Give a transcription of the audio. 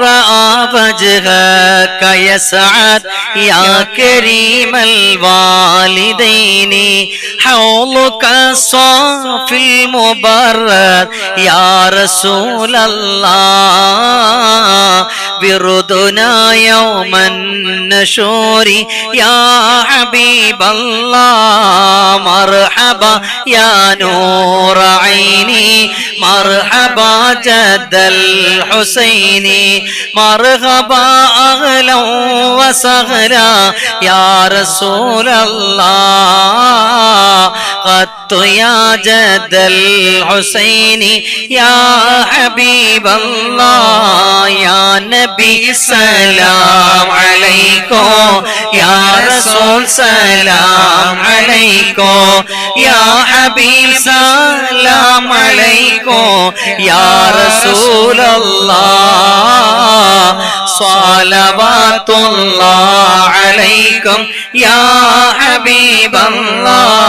رأى وجهك يسعد. يا كريم الوالدين حولك صافي المبرد يا رسول الله بردنا يوم النشور. يا حبيب الله مرحبا يا نور عيني مرحبا جد الحسين مرحبا أهلا وسهلا يا رسول الله. قد يا جد الحسين يا حبيب الله يا نبي سلام عليكم يا رسول سلام عليكم يا حبيب سلام عليكم يا رسول الله صلوات الله عليكم يا حبيب الله